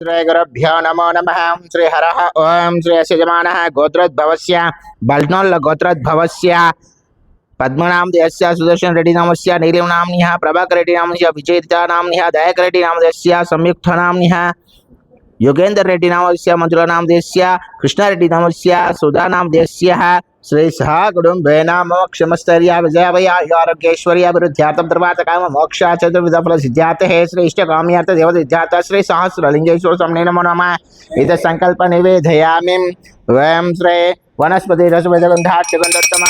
श्रीगुरुभ्यो नमो नमः। श्रीहरः ॐ श्रीयजमानः गोत्रोद्भवस्य बल्नोल्लगोत्रोद्भवस्य पद्मनाम देशस्य सुदर्शन रेड्डी नामस्य, नीलिम नाम्न्यः, प्रभाकर रेड्डी नामस्य विजयिता नाम्न्यः दयाकर रेड्डी नामस्य, संयुक्त नाम्न्यः योगेन्द्र रेड्डी नामस्य मधुरा नामदेशस्य कृष्णारेड्डी नामस्य, सुधा नामदेशस्य श्री सहा कुटुंबेना मोक्षमस्तर्य विजयवयाग्यश्वरीवृद्ध्यार्थम तरवात काम मोक्षा चतुर्विधफल सिद्ध्यात हे श्रेष्ठ काम्यार्थ देव सिद्ध्यात श्री सहस्र लिंगेश्वर स्वामी नमो नम। इत संकल्प निवेदयामी। वयम श्री वनस्पति रसवेदगंधाचंदोत्तम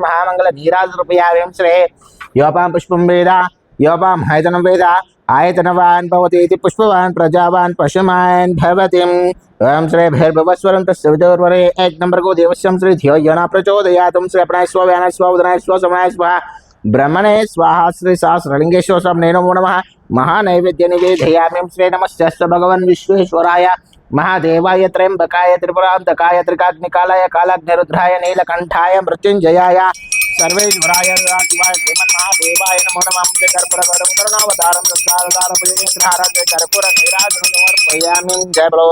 महामंगल नीराजृपयाम श्री योपा पुष्पेदा योपां हैतनं वेद, आयतनवान् भवति पुष्पवान्, प्रजावान् पशुमान् भवतिम्। ओम श्री भैर्भवस्वरं तस्य विदुर्वरे एक नंबर को देवस्यं श्री धियो योना प्रचोदयातुं श्री अपनाय स्व, व्यानाय स्व, उदनाय स्व समनाय स्वाहा ब्रह्मणे स्वाहा श्री सहस्रलिंगेश्वर स्वामिने नमो नमः। महानैवेद्य निवेदयामि श्री नमस्ते भगवन् विश्वेश्वराय। महादेवाय त्र्यंबकाय, त्रिपुरान्तकाय, त्रिकाग्निकालाय, कालाग्निरुद्राय, नीलकण्ठाय, मृत्युञ्जयाय।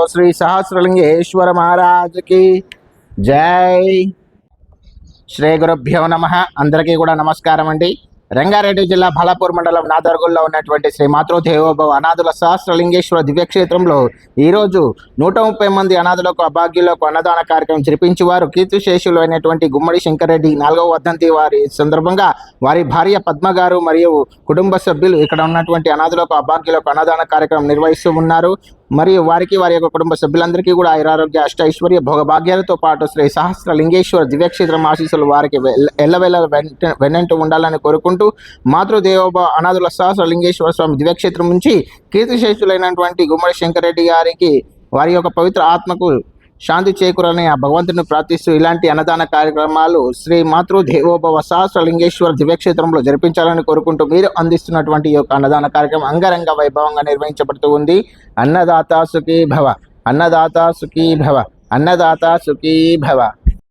శ్రీ సహస్రలింగేశ్వర మహారాజుకి జై. శ్రీ గురుభ్యో నమ. అందరికీ కూడా నమస్కారం అండి రంగారెడ్డి జిల్లా బలాపూర్ మండలం నాదర్గుల్లో ఉన్నటువంటి శ్రీ మాతృదేవోభవ అనాథుల సహస్రలింగేశ్వర దివ్యక్షేత్రంలో ఈరోజు నూట ముప్పై మంది అనాథులకు అభాగ్యులకు అన్నదాన కార్యక్రమం జరిపించి వారు కీర్తిశేషులు అయినటువంటి గుమ్మడి శంకరెడ్డి నాలుగవ వర్ధంతి వారి సందర్భంగా వారి భార్య పద్మ గారు మరియు కుటుంబ సభ్యులు ఇక్కడ ఉన్నటువంటి అనాథులకు అభాగ్యులకు అన్నదాన కార్యక్రమం నిర్వహిస్తూ ఉన్నారు. మరియు వారికి వారి యొక్క కుటుంబ సభ్యులందరికీ కూడా ఆయురారోగ్య అష్ట ఐశ్వర్య భోగభాగ్యాలతో పాటు శ్రీ సహస్ర లింగేశ్వర దివ్యక్షేత్రం ఆశీస్సులు వారికి వెల్ల- ఎల్లవెల్ల వెంట వెన్నంటూ ఉండాలని కోరుకుంటూ మాతృదేవోభ అనాథుల సహస్ర లింగేశ్వర స్వామి దివ్యక్షేత్రం నుంచి కీర్తిశేషులైనటువంటి గుమ్మడి శంకరెడ్డి గారికి వారి యొక్క పవిత్ర ఆత్మకు శాంతి చేకూరాలని ఆ భగవంతుని ప్రార్థిస్తూ ఇలాంటి అన్నదాన కార్యక్రమాలు శ్రీ మాతృ దేవోభవ సహస్రలింగేశ్వర దివ్యక్షేత్రంలో జరిపించాలని కోరుకుంటూ మీరు అందిస్తున్నటువంటి ఈ యొక్క అన్నదాన కార్యక్రమం అంగరంగ వైభవంగా నిర్వహించబడుతూ ఉంది. అన్నదాత సుఖీ భవ అన్నదాత సుఖీ భవ అన్నదాత సుఖీ భవ.